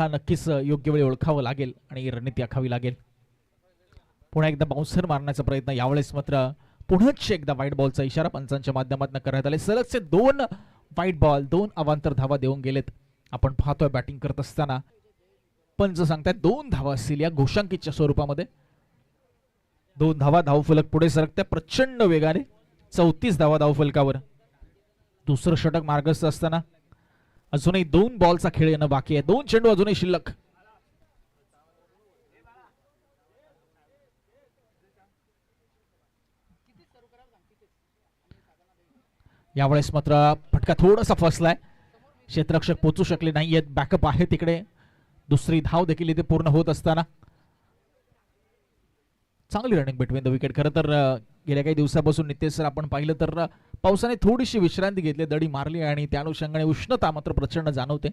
तुम्हाला नक्कीच योग्य वेळी ओळखावं लागेल आणि रणनीती आखावी लागेल. पुन्हा एकदा बाउन्सर मारण्याचा प्रयत्न यावेळेस मात्र पुन्हाच एकदा व्हाईट बॉलचा इशारा पंचांच्या माध्यमातून करण्यात आले. सलगचे दोन व्हाईट बॉल दोन अवांतर धावा देऊन गेलेत. आपण पाहतोय बॅटिंग करत असताना. पंच सांगतायत दोन धावा असतील या घोषांकितच्या स्वरूपामध्ये. दोन धावा धावफलक पुढे सरकत्या प्रचंड वेगाने. चौतीस धावा धावफलकावर. दुसरं षटक मार्गस्थ असताना अजूनही दोन बॉलचा खेळ येणं बाकी आहे. दोन चेंडू अजूनही शिल्लक. यावेळेस मात्र फटका थोडासा फसलाय. क्षेत्ररक्षक पोचू शकले नाहीयेत. बॅकअप आहे तिकडे. दुसरी धाव देखील इथे पूर्ण होत असताना. चांगली रनिंग बिटवीन द विकेट खरं तर गेल्या काही दिवसापासून नितेश सर आपण पाहिलं तर पावसाने थोडीशी विश्रांती घेतली दडी मारली आणि त्या अनुषंगाने उष्णता मात्र प्रचंड जाणवते.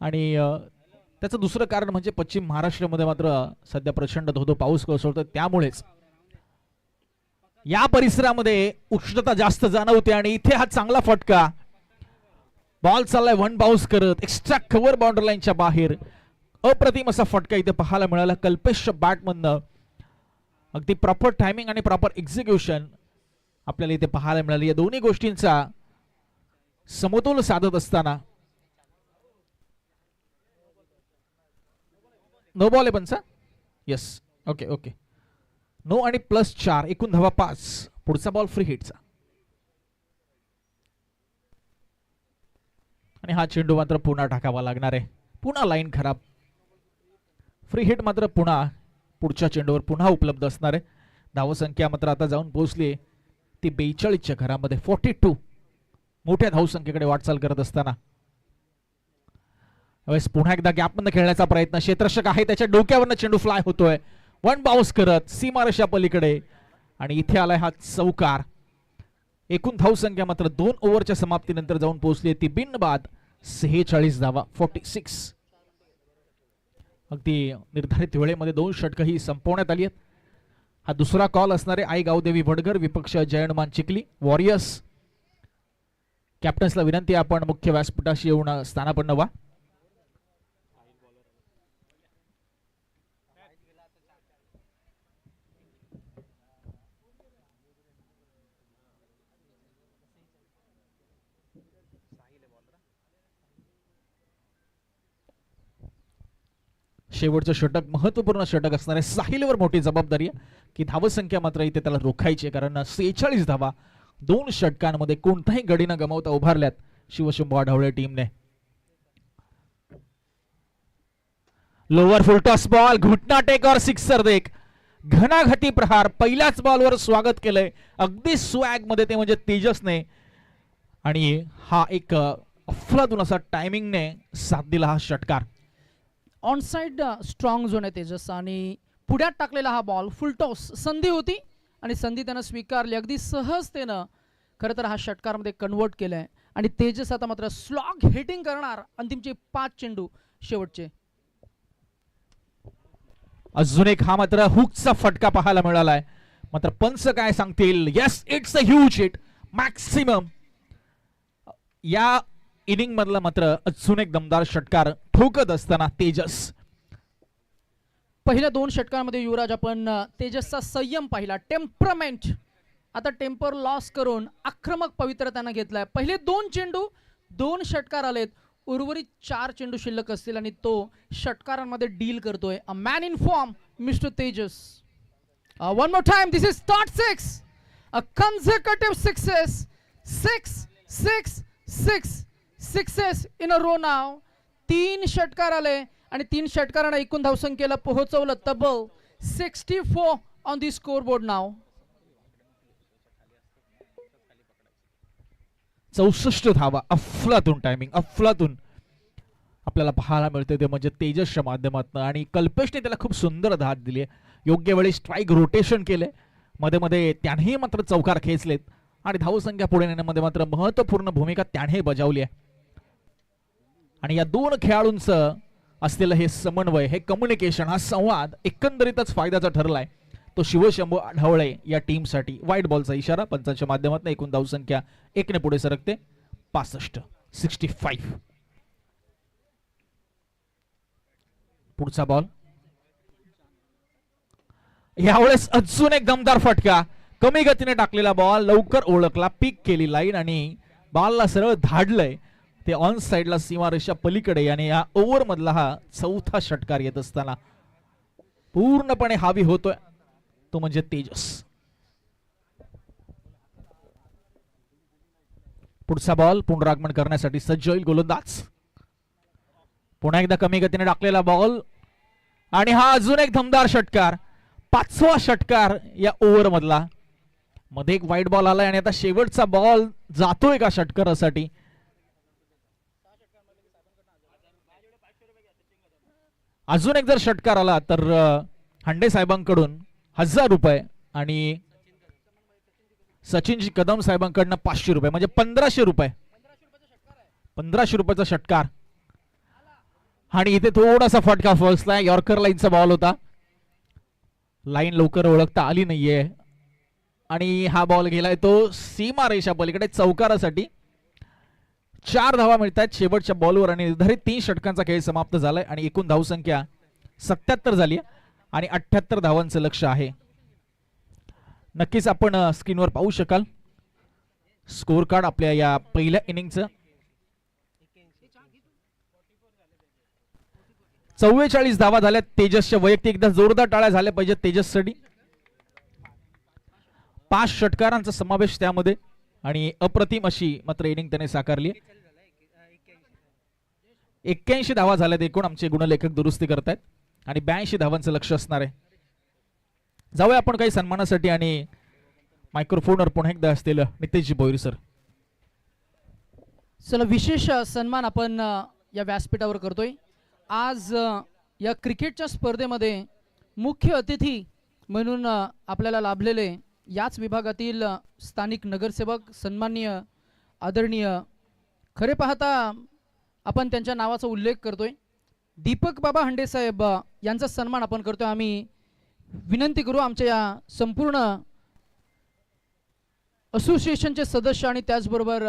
आणि त्याचं दुसरं कारण म्हणजे पश्चिम महाराष्ट्रामध्ये मात्र सध्या प्रचंड धोधो पाऊस कोसळतो त्यामुळेच या परिसरामध्ये उष्णता जास्त जाणवते आणि इथे हा चांगला फटका. बॉल चाललाय वन बाउन्स करत एक्स्ट्रा कव्हर बाउंड्री लाईनच्या बाहेर. अप्रतिम असा फटका इथे पाहायला मिळाला. कल्पेश बॅटमधनं अगदी प्रॉपर टायमिंग आणि प्रॉपर एक्झिक्युशन आपल्याला इथे पाहायला मिळाली. या दोन्ही गोष्टींचा समतोल साधत असताना नो बॉल आहे पंचा येस ओके ओके नो आणि प्लस चार. एकूण धावा पाच. पुढचा बॉल फ्री हिटचा आणि हा चेंडू मात्र पुन्हा टाकावा लागणार आहे. पुन्हा लाईन खराब. फ्री हिट मात्र पुन्हा पुढच्या चेंडूवर पुन्हा उपलब्ध असणार आहे. धावसंख्या मात्र आता जाऊन पोहोचली ती बेचाळीसच्या घरामध्ये फोर्टी टू मोठ्या धावसंख्येकडे वाटचाल करत असताना. यावेळेस पुन्हा एकदा गॅपमधनं खेळण्याचा प्रयत्न. क्षेत्ररक्षक आहे त्याच्या डोक्यावरनं चेंडू फ्लाय होतोय. वन बाउन्स करत सीमारेषा पलीकडे. आणि इथे आलाय हा चौकार. एकूण धावसंख्या मात्र दोन ओव्हरच्या समाप्तीनंतर जाऊन पोहोचली ती बिनबाद सेहेचाळीस धावा फोर्टी सिक्स अगदी निर्धारित वेळेमध्ये दोन षटकं ही संपवण्यात आली आहेत. हा दुसरा कॉल असणारे आई गावदेवी भडगर विपक्ष जयणमान चिखली वॉरियर्स कॅप्टन्सला विनंती आपण मुख्य व्यासपीठाशी येऊन स्थानापन्न व्हा. शेवटचं षटक महत्त्वपूर्ण षटक असणाऱ्या साहिलवर मोठी जबाबदारी आहे. की धावसंख्या मात्र इथे त्याला रोखायची आहे कारण सेहेचाळीस धावा दोन षटकांमध्ये कोणताही गडी न गमावता उभारल्यात शिवशंभू आढावळे टीमने. लोअर फुलटॉस बॉल घुटना टेक और सिक्सर देख. घनाघटी प्रहार पहिल्याच बॉलवर स्वागत केलंय. अगदी स्वॅगमध्ये ते म्हणजे तेजसने. आणि हा एक अफलातून असा टायमिंगने साथ दिला हा षटकार. ऑन साइड स्ट्रॉंग झोन आहे तेजस. आणि पुढ्यात टाकलेला हा बॉल फुलटॉस संधी होती आणि संधी त्यानं स्वीकारली. अगदी सहजतेनं खरं तर हा षटकारमध्ये कन्वर्ट केलाय. आणि तेजस आता मात्र स्लॉग हिटिंग करणार. अंतिमचे पाच चेंडू शेवटचे. अजून एक हा मात्र हुकचा फटका पाहायला मिळालाय. मात्र पंच काय सांगतील? Yes it's a huge hit maximum या इनिंग मधला मात्र अजून एक दमदार षटकार ठोकत असताना तेजस. पहिल्या दोन षटकांमध्ये युवराज आपण तेजसचा संयम पाहिला. टेम्परमेंट आता टेम्पर लॉस करून आक्रमक पवित्र त्यानं घेतलाय. पहिले दोन चेंडू दोन षटकार आलेत. उर्वरित चार चेंडू शिल्लक असतील आणि तो षटकारांमध्ये डील करतोय. A man in form mister Tejas one more time this is start six a consecutive sixes six six six sixes in a row नाव तीन षटकार आले आणि तीन षटकारांना एकूण धावसंख्येला पोहोचवलं तब्बल sixty four on the score board नाव चौसष्ट धावा अफलातून टायमिंग अफलातून. आपल्याला पाहायला मिळते ते म्हणजे तेजसच्या माध्यमातून आणि कल्पेशने त्याला खूप सुंदर धात दिली आहे. योग्य वेळी स्ट्राईक रोटेशन केले मध्ये मध्ये त्यानेही मात्र चौकार खेचलेत. आणि धावसंख्या पुढे नेण्यामध्ये मात्र महत्त्वपूर्ण भूमिका त्याने बजावली आहे. आणि या दोन खेळाडूंचं असलेलं हे समन्वय हे कम्युनिकेशन हा संवाद एकंदरीतच फायद्याचा ठरलाय. तो शिवशंभू आढावळे या टीमसाठी व्हाईट बॉलचा इशारा पंचांच्या माध्यमातून एकूण धावसंख्या एकने पुढे सरकते. पासष्ट सिक्स्टी फाईव्ह पुढचा बॉल यावेळेस अजून एक दमदार फटका. कमी गतीने टाकलेला बॉल लवकर ओळखला पिक केली लाईन आणि बॉलला सरळ धाडलंय. ते ऑन साइडला सीमारेषा पलीकडे आणि या ओव्हर मधला हा चौथा षटकार येत असताना पूर्णपणे हावी होतोय. तो म्हणजे तेजस. पुढचा बॉल पुनरागमन करण्यासाठी सज्ज होईल गोलंदाज. पुन्हा एकदा कमी गतीने टाकलेला बॉल आणि हा अजून एक धमदार षटकार. पाचवा षटकार या ओव्हर मधला. मध्ये एक वाईट बॉल आलाय आणि आता शेवटचा बॉल जातोय का षटकारासाठी? अजून एक जर षटकार आला तर हंडे हांडे साहेबांकडून हजार रुपये आणि सचिनजी कदम साहेबांकडनं पाचशे रुपये म्हणजे पंधराशे रुपये. पंधराशे रुपयाचा षटकार. आणि इथे थोडासा फटका फसला यॉर्कर लाईनचा बॉल होता. लाईन लवकर ओळखता आली नाहीये. आणि हा बॉल गेलाय तो सीमा रेषा पलीकडे चौकारासाठी. चार धावा मिळतात शेवटच्या बॉलवर आणि निर्धारित तीन षटकांचा खेळ समाप्त झालाय आणि एकूण धावसंख्या सत्याहत्तर झाली आहे आणि अठ्याहत्तर धावांचं लक्ष आहे. नक्कीच आपण स्क्रीनवर पाहू शकाल. स्कोर कार्ड आपल्या या पहिल्या इनिंगचं चव्वेचाळीस धावा झाल्यात. तेजसच्या वैयक्तिक एकदा जोरदार टाळ्या झाल्या पाहिजेत तेजससाठी. पाच षटकारांचा समावेश त्यामध्ये. आणि अप्रतिम अशी मात्र इनिंग त्याने साकारली. एक्क्याऐंशी धावा झाल्यात एकूण आमचे गुणलेखक दुरुस्ती करतायत. आणि ब्याऐंशी धावांचं लक्ष असणार आहे. जाऊया आपण काही सन्मानासाठी आणि मायक्रोफोनवर पुन्हा एकदा असतील नितेशजी बोईर सर चला विशेष सन्मान आपण या व्यासपीठावर करतोय. आज या क्रिकेटच्या स्पर्धेमध्ये मुख्य अतिथी म्हणून आपल्याला लाभलेले याच विभागातील स्थानिक नगरसेवक सन्माननीय आदरणीय खरे पाहता आपण त्यांच्या नावाचा उल्लेख करतोय. दीपक बाबा हंडेसाहेब यांचा सन्मान आपण करतोय. आम्ही विनंती करू आमच्या या संपूर्ण असोसिएशनचे सदस्य आणि त्याचबरोबर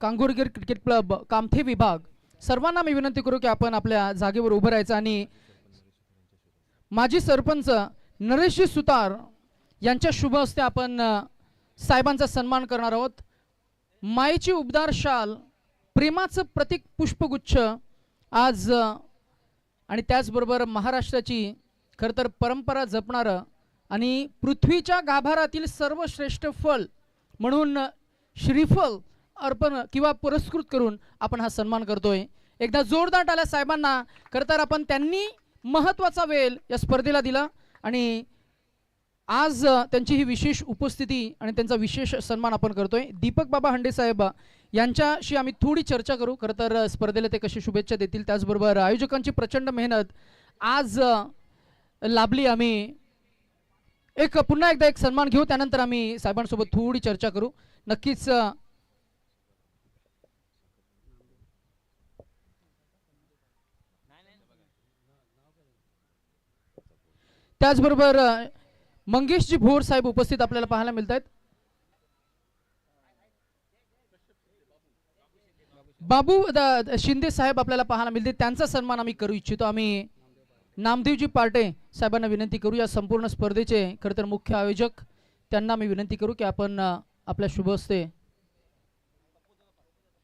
कांगोरगीर क्रिकेट क्लब कामथे विभाग सर्वांना मी विनंती करू की आपण आपल्या जागेवर उभं राहायचं. आणि माजी सरपंच नरेशजी सुतार यांच्या शुभ हस्ते आपण साहेबांचा सन्मान करणार आहोत. मायेची उबदार शाल प्रेमाचं प्रतीक पुष्पगुच्छ आज आणि त्याचबरोबर महाराष्ट्राची खरं तर परंपरा जपणारं आणि पृथ्वीच्या गाभारातील सर्वश्रेष्ठ फल म्हणून श्रीफल अर्पण किंवा पुरस्कृत करून आपण हा सन्मान करतोय. एकदा जोरदार आल्या साहेबांना खरं तर आपण त्यांनी महत्त्वाचा वेळ या स्पर्धेला दिला आणि आज त्यांची ही विशेष उपस्थिती आणि त्यांचा विशेष सन्मान आपण करतोय. दीपक बाबा हंडे साहेब यांच्याशी आम्ही थोडी चर्चा करू. खरं तर स्पर्धेला ते कशी शुभेच्छा देतील त्याचबरोबर आयोजकांची प्रचंड मेहनत आज लाभली आम्ही. एक पुन्हा एकदा एक सन्मान घेऊ त्यानंतर आम्ही साहेबांसोबत थोडी चर्चा करू. नक्कीच त्याचबरोबर मंगेशजी भोर साहेब उपस्थित आपल्याला पाहायला मिळत आहेत बाबू शिंदे साहेब आपल्याला पाहायला मिळते त्यांचा सन्मान आम्ही करू इच्छितो. आम्ही नामदेवजी पार्टे साहेबांना विनंती करू. या संपूर्ण स्पर्धेचे खरं तर मुख्य आयोजक त्यांना मी विनंती करू की आपण आपल्या शुभ हस्ते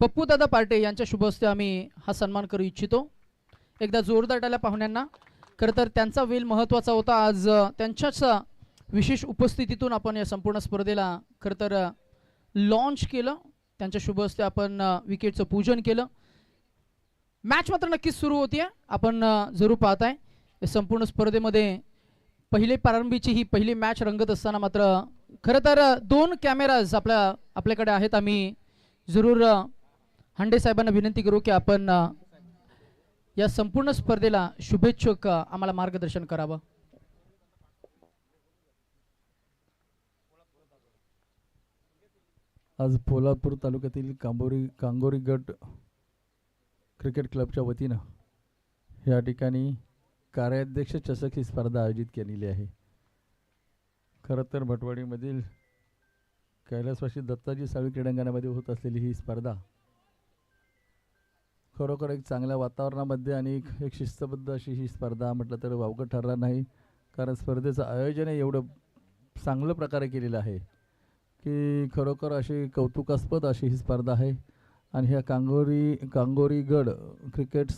पप्पूदादा पार्टे यांच्या शुभ हस्ते आम्ही हा सन्मान करू इच्छितो. एकदा जोरदार टाळ्या पाहुण्यांना. खरं तर त्यांचा वेल महत्त्वाचा होता. आज त्यांच्याच विशेष उपस्थितीतून आपण या संपूर्ण स्पर्धेला खरं तर लॉन्च केलं. त्यांच्या शुभ हस्ते आपण विकेटचं पूजन केलं. मॅच मात्र नक्कीच सुरू होतीये. आपण जरूर पाहताय. या संपूर्ण स्पर्धेमध्ये पहिले प्रारंभीची ही पहिली मॅच रंगत असताना मात्र खरं तर दोन कॅमेराज आपल्या आपल्याकडे आहेत. आम्ही जरूर हंडे हांडे साहेबांना विनंती करू की आपण या संपूर्ण स्पर्धेला शुभेच्छुक आम्हाला मार्गदर्शन करावं. आज पोलादपूर तालुक्यातील कांबोरी कांगोरी गट क्रिकेट क्लबच्या वतीनं या ठिकाणी कार्याध्यक्ष चषक ही स्पर्धा आयोजित केलेली आहे. खरं तर भटवाडीमधील कैलासवाशी दत्ताजी साळवी क्रीडांगणामध्ये होत असलेली ही स्पर्धा खरोखर एक चांगल्या वातावरणामध्ये आणि एक- एक शिस्तबद्ध अशी ही स्पर्धा म्हटलं तर वावगं ठरणार नाही. कारण स्पर्धेचं आयोजनही एवढं चांगलं प्रकारे केलेलं आहे. की खरोखर अशी कौतुकास्पद अशी ही स्पर्धा आहे. आणि ह्या कांगोरी कांगोरीगड क्रिकेट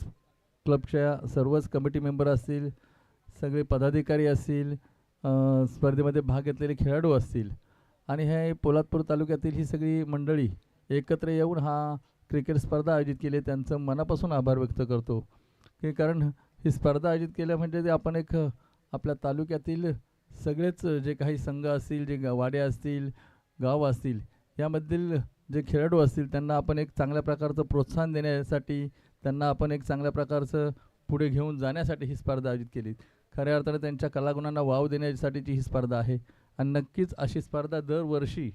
क्लबच्या सर्वच कमिटी मेंबर असतील सगळे पदाधिकारी असतील स्पर्धेमध्ये भाग घेतलेले खेळाडू असतील. आणि हे पोलादपूर तालुक्यातील ही सगळी मंडळी एकत्र येऊन हा क्रिकेट स्पर्धा आयोजित केली. त्यांचं मनापासून आभार व्यक्त करतो. की कारण ही स्पर्धा आयोजित केल्या म्हणजे ते आपण एक आपल्या तालुक्यातील सगळेच जे काही संघ असतील जे गा- वाडे असतील गाव असतील यामधील जे खेळाडू असतील त्यांना आपण एक चांगल्या प्रकारचं प्रोत्साहन देण्यासाठी त्यांना आपण एक चांगल्या प्रकारचं पुढे घेऊन जाण्यासाठी ही स्पर्धा आयोजित केली. खऱ्या अर्थाने त्यांच्या कलागुणांना वाव देण्यासाठीची ही स्पर्धा आहे. आणि नक्कीच अशी स्पर्धा दरवर्षी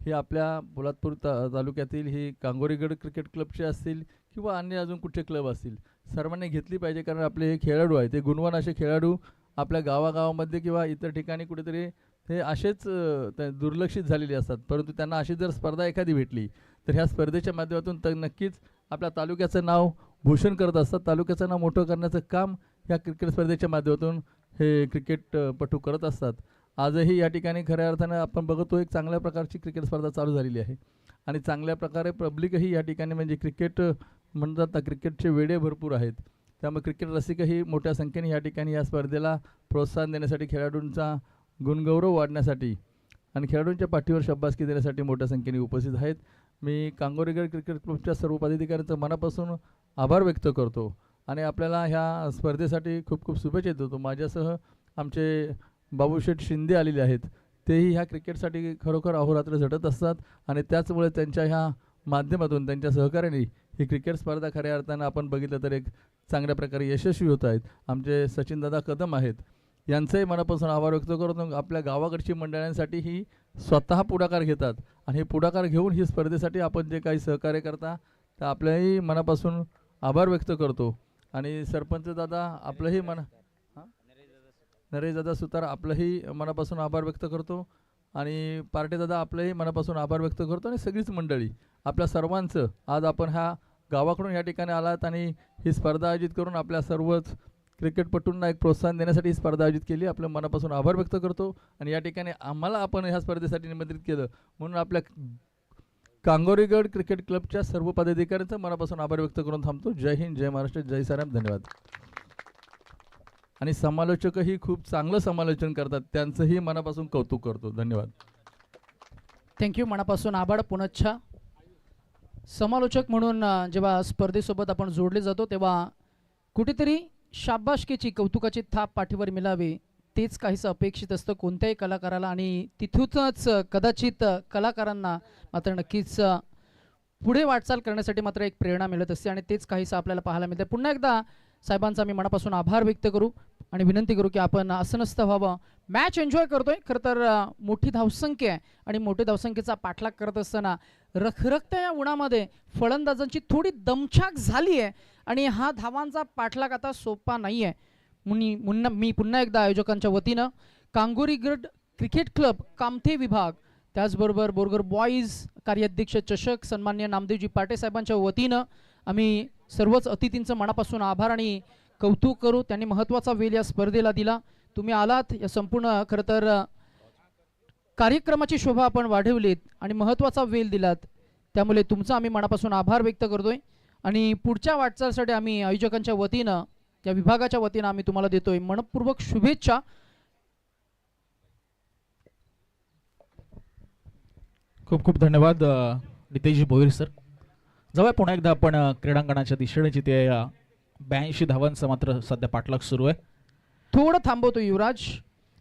ही आपल्या पोलादपूर ता तालुक्यातील ही कांगोरीगड क्रिकेट क्लबचे असतील किंवा अन्य अजून कुठचे क्लब असतील सर्वांनी घेतली पाहिजे कारण आपले हे खेळाडू आहेत. ते गुणवान असे खेळाडू आपल्या गावागावामध्ये किंवा इतर ठिकाणी कुठेतरी हे असेच ते दुर्लक्षित झालेले असतात. परंतु त्यांना अशी जर स्पर्धा एखादी भेटली तर ह्या स्पर्धेच्या माध्यमातून तर नक्कीच आपल्या तालुक्याचं नाव भूषण करत असतात. तालुक्याचं नाव मोठं करण्याचं काम ह्या क्रिकेट स्पर्धेच्या माध्यमातून हे क्रिकेटपटू करत असतात. आजही या ठिकाणी खऱ्या अर्थानं आपण बघतो एक चांगल्या प्रकारची क्रिकेट स्पर्धा चालू झालेली आहे. आणि चांगल्या प्रकारे पब्लिकही या ठिकाणी म्हणजे क्रिकेट म्हणतात ना क्रिकेटचे वेडे भरपूर आहेत. त्यामुळे क्रिकेट रसिकही मोठ्या संख्येने या ठिकाणी या स्पर्धेला प्रोत्साहन देण्यासाठी खेळाडूंचा गुणगौरव वाढण्यासाठी आणि खेळाडूंच्या पाठीवर शब्बासकी देण्यासाठी मोठ्या संख्येने उपस्थित आहेत. मी कांगोरीगड क्रिकेट क्लबच्या सर्व पदाधिकाऱ्यांचं मनापासून आभार व्यक्त करतो आणि आपल्याला ह्या स्पर्धेसाठी खूप खूप शुभेच्छा देतो. माझ्यासह आमचे बाबूशेठ शिंदे आलेले आहेत. तेही ह्या क्रिकेटसाठी खरोखर अहोरात्र झटत असतात आणि त्याचमुळे त्यांच्या ह्या माध्यमातून त्यांच्या सहकार्याने ही क्रिकेट स्पर्धा खऱ्या अर्थानं आपण बघितलं तर एक चांगल्या प्रकारे यशस्वी होत आहेत. आमचे सचिनदादा कदम आहेत. यांचंही मनापासून आभार व्यक्त करतो. आपल्या गावाकडची मंडळांसाठी ही स्वतः पुढाकार घेतात आणि हे पुढाकार घेऊन ही स्पर्धेसाठी आपण जे काही सहकार्य करता तर आपल्याही मनापासून आभार व्यक्त करतो. आणि सरपंच दादा आपलंही मन नरेश दादा सुतार आपलंही मनापासून आभार व्यक्त करतो. आणि पार्टे दादा आपलंही मनापासून आभार व्यक्त करतो. आणि सगळीच मंडळी आपल्या सर्वांचं आज आपण ह्या गावाकडून या ठिकाणी आलात आणि ही स्पर्धा आयोजित करून आपल्या सर्वच क्रिकेटपटूंना एक प्रोत्साहन देण्यासाठी ही स्पर्धा आयोजित केली. आपल्या मनापासून आभार व्यक्त करतो आणि या ठिकाणी आम्हाला आपण ह्या स्पर्धेसाठी निमंत्रित केलं. म्हणून आपल्या कांगोरीगड क्रिकेट क्लबच्या सर्व पदाधिकाऱ्यांचा मनापासून आभार व्यक्त करून थांबतो. जय हिंद जय महाराष्ट्र जय साराम धन्यवाद. आणि समालोचकही खूप चांगलं समालोचन करतात. त्यांचंही मनापासून कौतुक करतो. धन्यवाद. थँक्यू मनापासून आभार. पुनच्छा समालोचक म्हणून जेव्हा स्पर्धेसोबत आपण जोडले जातो तेव्हा कुठेतरी शाबाशकीची कौतुकाची थाप पाठीवर मिळावी तेच काहीसं अपेक्षित असतं कोणत्याही कलाकाराला आणि तिथूनच कदाचित कलाकारांना मात्र नक्कीच पुढे वाटचाल करण्यासाठी मात्र एक प्रेरणा मिळत असते आणि तेच काहीसं आपल्याला पाहायला मिळतं. पुन्हा एकदा साहेबांचा मी मनापासून आभार व्यक्त करू आणि विनंती करू की आपण असं नसतं व्हावं. मॅच एन्जॉय करतोय. खरं तर मोठी धावसंख्या आहे आणि मोठ्या धावसंख्येचा पाठलाग करत असताना रखरखत्या या उन्हामध्ये फलंदाजांची थोडी दमछाक झाली आहे आणि हा धावांचा पाठलाग आता सोपा नाही आहे मुनी मुन्ना मी पुन्हा एकदा आयोजकांच्या वतीनं कांगोरीगड क्रिकेट क्लब कामथे विभाग त्याचबरोबर बोरगर बॉईज कार्याध्यक्ष चषक सन्मान्य नामदेवजी पाटे साहेबांच्या वतीनं आम्ही सर्वच अतिथींचं मनापासून आभार आणि कौतुक करू. त्यांनी महत्त्वाचा वेल या स्पर्धेला दिला. तुम्ही आलात या संपूर्ण खरं तर कार्यक्रमाची शोभा आपण वाढवलीत आणि महत्त्वाचा वेल दिलात. त्यामुळे तुमचा आम्ही मनापासून आभार व्यक्त करतोय. आणि पुढच्या वाटचालीसाठी आम्ही आयोजकांच्या वतीनं या विभागाच्या वतीनं आम्ही तुम्हाला देतोय मनपूर्वक शुभेच्छा. खूप खूप धन्यवाद अ, नितेशजी भोईर सर. जाऊया पुन्हा एकदा आपण क्रीडांगणाच्या दिशेने जिथे ब्याऐंशी धावांचा मात्र सध्या पाठलाग सुरू आहे. थोडं थांबवतो युवराज.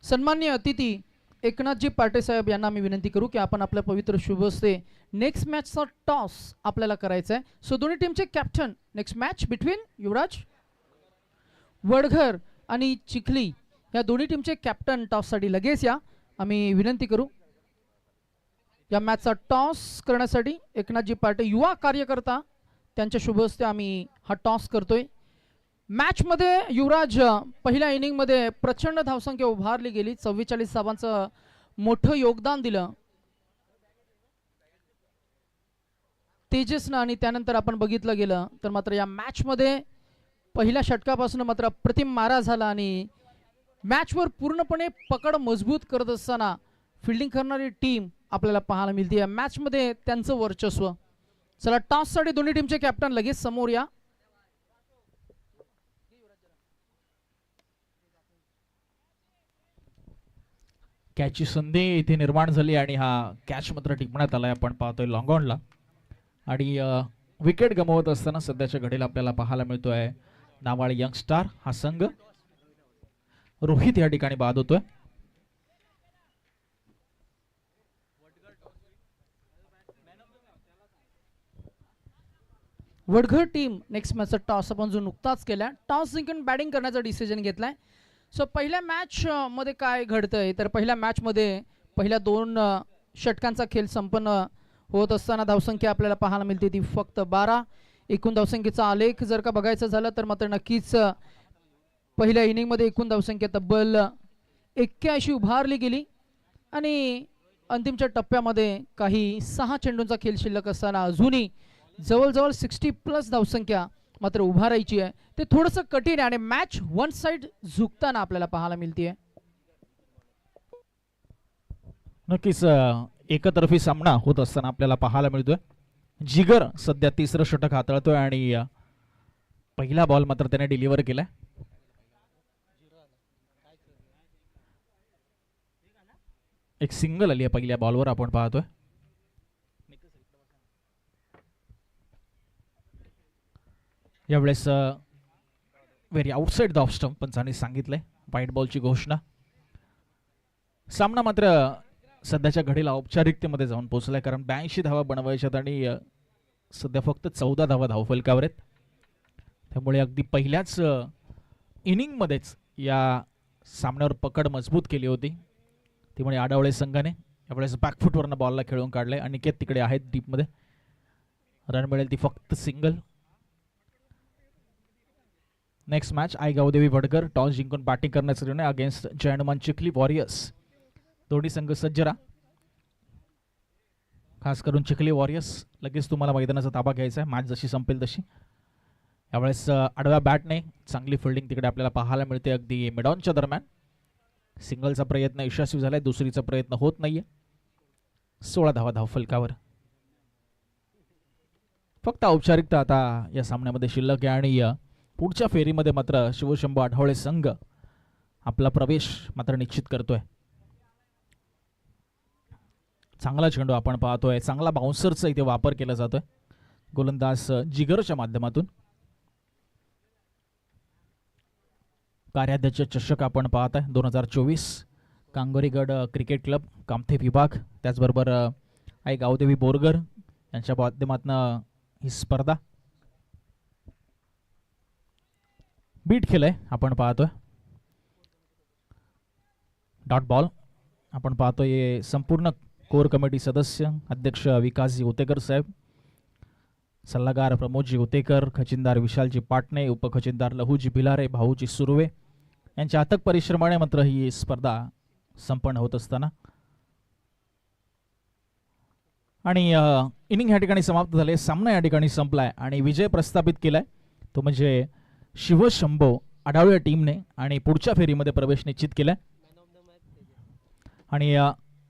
सन्मान्य अतिथी एकनाथजी पाटे साहेब यांना मी विनंती करू की आपण आपल्या पवित्र शुभ हस्ते नेक्स्ट मॅचचा टॉस आपल्याला करायचा आहे सो दोन्ही टीमचे captain next match between Yuvraj Vadghar आणि चिखली. या दोन्ही टीमचे कॅप्टन टॉससाठी लगेच या. आम्ही विनंती करू. या मॅचचा टॉस करण्यासाठी एकनाथजी पाटे युवा कार्यकर्ता त्यांच्या शुभ हस्ते आम्ही हा टॉस करतोय. मॅचमध्ये युवराज पहिल्या इनिंगमध्ये प्रचंड धावसंख्या उभारली गेली. चव्वेचाळीस धावांचं मोठं योगदान दिलं. तेजसनं आणि त्यानंतर आपण बघितलं गेलं तर मात्र या मॅचमध्ये पहिल्या षटकापासून मात्र प्रतिम मारा झाला आणि मॅचवर पूर्णपणे पकड मजबूत करत असताना फिल्डिंग करणारी टीम आपल्याला पाहायला मिळते. या मॅचमध्ये त्यांचं वर्चस्व. चला टॉससाठी दोन्ही टीमचे कॅप्टन लगेच समोर या. कॅचची संधी इथे निर्माण झाली आणि हा कॅच मात्र टिपण्यात आलाय. आपण पाहतोय लॉंगॉनला आणि विकेट गमावत असताना सध्याच्या घडीला आपल्याला पाहायला मिळतोय नावाळ यंग स्टार हा संघ. रोहित या ठिकाणी बाद होतोय. वडघर टीम नेक्स्ट मॅचचा टॉस आपण जो नुकताच केला टॉस जिंकून बॅटिंग करण्याचा डिसिजन घेतलाय. सो पहिल्या मॅच मध्ये काय घडतंय? तर पहिल्या मॅचमध्ये पहिल्या दोन षटकांचा खेळ संपन्न होत असताना धावसंख्या आपल्याला पाहायला मिळते ती फक्त बारा. एकूण धावसंख्येचा आलेख जर का बघायचा झाला तर मात्र नक्कीच पहिल्या इनिंगमध्ये एकूण धावसंख्या तब्बल एक्क्याऐंशी उभारली गेली. आणि अंतिमच्या टप्प्यामध्ये काही सहा चेंडूंचा खेळ शिल्लक असताना अजूनही जवळजवळ सिक्स्टी प्लस धावसंख्या मात्र उभारायची आहे. ते थोडंसं कठीण आहे आणि मॅच वन साइड झुकताना आपल्याला पाहायला मिळते नक्कीच एकतर्फी सामना होत असताना आपल्याला पाहायला मिळतोय. जिगर सध्या तिसरं षटक हाताळतोय आणि पहिला बॉल मात्र त्याने डिलिव्हर केलाय. एक सिंगल आली आहे पहिल्या बॉलवर आपण पाहतोय. यावेळेस very outside the off stump पंचांनी सांगितलंय. व्हाईट बॉलची घोषणा. सामना मात्र सध्याच्या घडीला औपचारिकतेमध्ये जाऊन पोहोचलाय. कारण ब्याऐंशी धावा बनवायच्यात आणि सध्या फक्त चौदा धावा धावफलकावर आहेत त्यामुळे अगदी पहिल्याच इनिंगमध्येच या सामन्यावर पकड मजबूत केली होती. त्यामुळे आडावळे संघाने यावेळेस बॅकफुटवरनं बॉलला खेळून काढले अनिकेत तिकडे आहेत डीपमध्ये रन मिळेल ती फक्त single next match Aai Gavdevi Bhadkar toss जिंकून बॅटिंग करण्याचा निर्णय अगेन्स्ट जयनुमान चिखली वॉरियर्स दोन्ही संघ सज्जरा खास करून चिखली वॉरियर्स लगेच तुम्हाला मैदानाचा ताबा घ्यायचा आहे. मॅच जशी संपेल तशी. यावेळेस आडव्या बॅटने चांगली फिल्डिंग तिकडे आपल्याला पाहायला मिळते अगदी मिडॉनच्या दरम्यान. सिंगलचा प्रयत्न यशस्वी झालाय दुसरीचा प्रयत्न होत नाहीये. सोळा धावा धाव फलकावर. फक्त औपचारिकता आता या सामन्यामध्ये शिल्लक आहे आणि पुढच्या फेरीमध्ये मात्र शिवशंभू आठवळे संघ आपला प्रवेश मात्र निश्चित करतोय. चांगला चेंडू आपण पाहतोय. चांगला बाउन्सरचा इथे वापर केला जातोय. गोलंदाज जिगरच्या माध्यमातून. कार्याध्यक्ष चषक आपण पाहत आहे दोन हजार चोवीस कांगोरीगड क्रिकेट क्लब कामथे विभाग. त्याचबरोबर आई गावदेवी बोरगर यांच्या माध्यमातून ही स्पर्धा. बीट केलंय आपण पाहतोय. डॉट बॉल आपण पाहतोय. संपूर्ण कोर कमिटी सदस्य अध्यक्ष विकासजी होतेकर साहेब सल्लागार प्रमोदजी होतेकर खचिनदार विशालजी पाटणे उपखचिनदार लहूजी भिलारे भाऊजी सुर्वे यांच्या अथक परिश्रमाने मात्र ही स्पर्धा संपन्न होत असताना. आणि इनिंग ह्या ठिकाणी समाप्त झाले सामना या ठिकाणी संपलाय आणि विजय प्रस्थापित केलाय. तो म्हणजे शिवशंभो आढावल्या टीमने आणि पुढच्या फेरीमध्ये प्रवेश निश्चित केलाय. आणि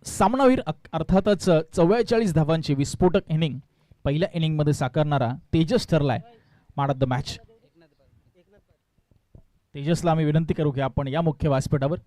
सामनावीर अर्थातच चव्वेचाळीस धावांची विस्फोटक इनिंग पहिल्या इनिंगमध्ये साकारणारा तेजस ठरलाय. मॅन ऑफ द मॅच तेजसला आम्ही विनंती करू की आपण या मुख्य व्यासपीठावर